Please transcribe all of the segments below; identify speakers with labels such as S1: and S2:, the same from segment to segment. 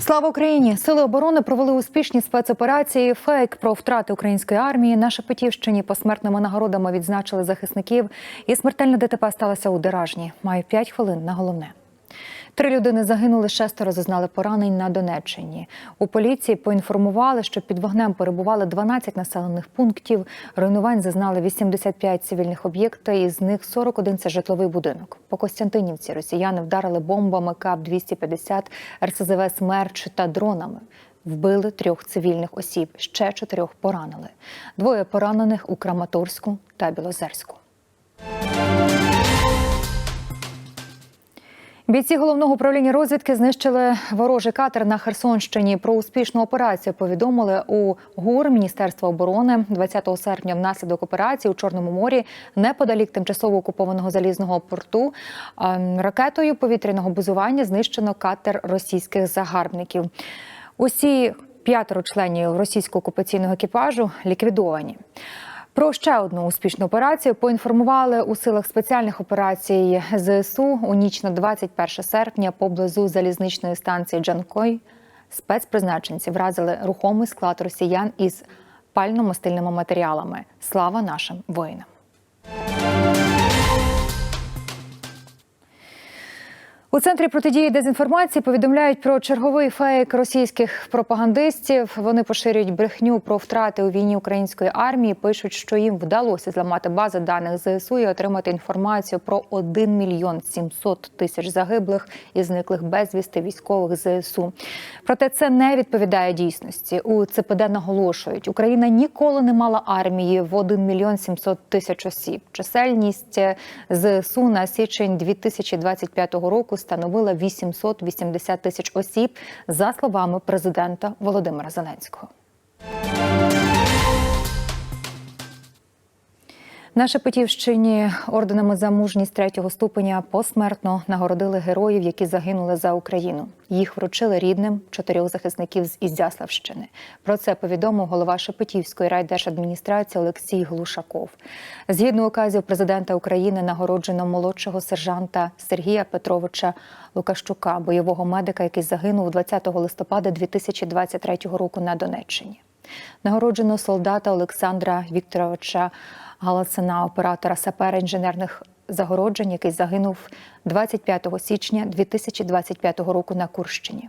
S1: Слава Україні! Сили оборони провели успішні спецоперації. Фейк про втрати української армії на Шепетівщині посмертними нагородами відзначили захисників. І смертельна ДТП сталася у Деражні. Маю 5 хвилин на головне. Три людини загинули, шестеро зазнали поранень на Донеччині. У поліції поінформували, що під вогнем перебували 12 населених пунктів. Руйнувань зазнали 85 цивільних об'єктів, із них 41 – це житловий будинок. По Костянтинівці росіяни вдарили бомбами КАП-250, РСЗВ «Смерч» та дронами. Вбили трьох цивільних осіб, ще чотирьох поранили. Двоє поранених у Краматорську та Білозерську. Бійці головного управління розвідки знищили ворожий катер на Херсонщині. Про успішну операцію повідомили у ГУР Міністерства оборони 20 серпня. Внаслідок операції у Чорному морі неподалік тимчасово окупованого залізного порту ем, ракетою повітряного базування знищено катер російських загарбників. Усі п'ятеро членів російського окупаційного екіпажу ліквідовані. Про ще одну успішну операцію поінформували у силах спеціальних операцій ЗСУ у ніч на 21 серпня поблизу залізничної станції Джанкой. Спецпризначенці вразили рухомий склад росіян із пально-мастильними матеріалами. Слава нашим воїнам! У центрі протидії дезінформації повідомляють про черговий фейк російських пропагандистів. Вони поширюють брехню про втрати у війні української армії. Пишуть, що їм вдалося зламати бази даних ЗСУ і отримати інформацію про 1 мільйон 700 тисяч загиблих і зниклих безвісти військових ЗСУ. Проте це не відповідає дійсності. У ЦПД наголошують, Україна ніколи не мала армії в 1 мільйон 700 тисяч осіб. Чисельність ЗСУ на січень 2025 року становила 880 тисяч осіб, за словами президента Володимира Зеленського. На Шепетівщині орденами за мужність третього ступеня посмертно нагородили героїв, які загинули за Україну. Їх вручили рідним чотирьох захисників з Ізяславщини. Про це повідомив голова Шепетівської райдержадміністрації Олексій Глушаков. Згідно указів президента України, нагороджено молодшого сержанта Сергія Петровича Лукащука, бойового медика, який загинув 20 листопада 2023 року на Донеччині. Нагороджено солдата Олександра Вікторовича Галацина, оператора сапера інженерних загороджень, який загинув 25 січня 2025 року на Курщині.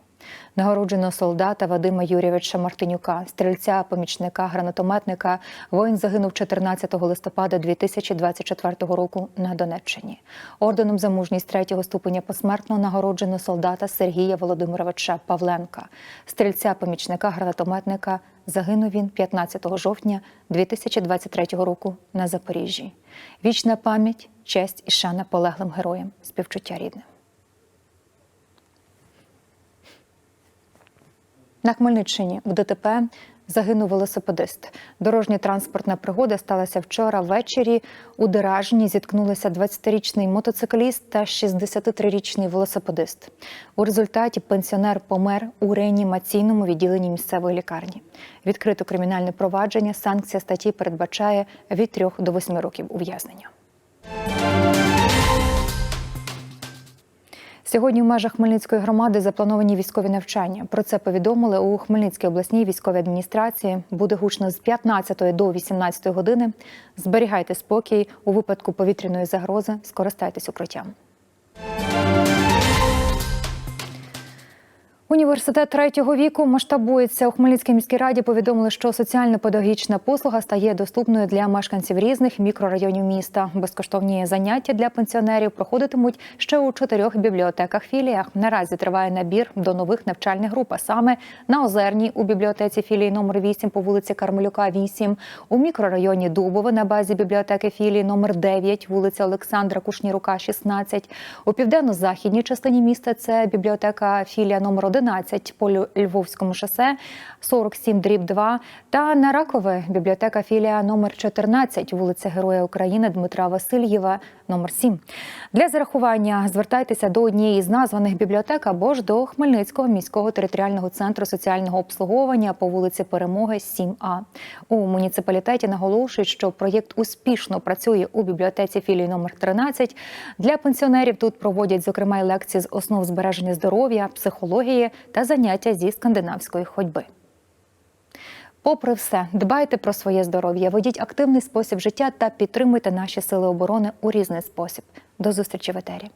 S1: Нагороджено солдата Вадима Юрійовича Мартинюка, стрільця, помічника, гранатометника. Воїн загинув 14 листопада 2024 року на Донеччині. Орденом за мужність третього ступеня посмертно нагороджено солдата Сергія Володимировича Павленка, стрільця, помічника, гранатометника. Загинув він 15 жовтня 2023 року на Запоріжжі. Вічна пам'ять, честь і шана полеглим героям, співчуття рідним. На Хмельниччині в ДТП загинув велосипедист. Дорожня транспортна пригода сталася вчора ввечері. У Деражні зіткнулися 20-річний мотоцикліст та 63-річний велосипедист. У результаті пенсіонер помер у реанімаційному відділенні місцевої лікарні. Відкрито кримінальне провадження. Санкція статті передбачає від 3 до 8 років ув'язнення. Сьогодні в межах Хмельницької громади заплановані військові навчання. Про це повідомили у Хмельницькій обласній військовій адміністрації. Буде гучно з 15 до 18 години. Зберігайте спокій у випадку повітряної загрози. Скористайтесь укриттям. Університет третього віку масштабується у Хмельницькій міській раді. Повідомили, що соціально-педагогічна послуга стає доступною для мешканців різних мікрорайонів міста. Безкоштовні заняття для пенсіонерів проходитимуть ще у чотирьох бібліотеках філіях. Наразі триває набір до нових навчальних груп. А саме на Озерній у бібліотеці філії номер 8 по вулиці Кармелюка, 8, у мікрорайоні Дубове на базі бібліотеки філії номер 9, вулиця Олександра Кушнірука, 16. У південно-західній частині міста це бібліотека філія номер 11 по Львовському шосе 47 дріб 2 та на Ракове бібліотека філія номер 14 вулиця Героя України Дмитра Васильєва номер 7 Для зарахування звертайтеся до однієї з названих бібліотек або ж до Хмельницького міського територіального центру соціального обслуговування по вулиці Перемоги 7А. У муніципалітеті наголошують, що проєкт успішно працює у бібліотеці філії номер 13 Для пенсіонерів тут проводять зокрема й лекції з основ збереження здоров'я, психології, та заняття зі скандинавської ходьби. Попри все, дбайте про своє здоров'я, ведіть активний спосіб життя та підтримуйте наші сили оборони у різний спосіб. До зустрічі в етері.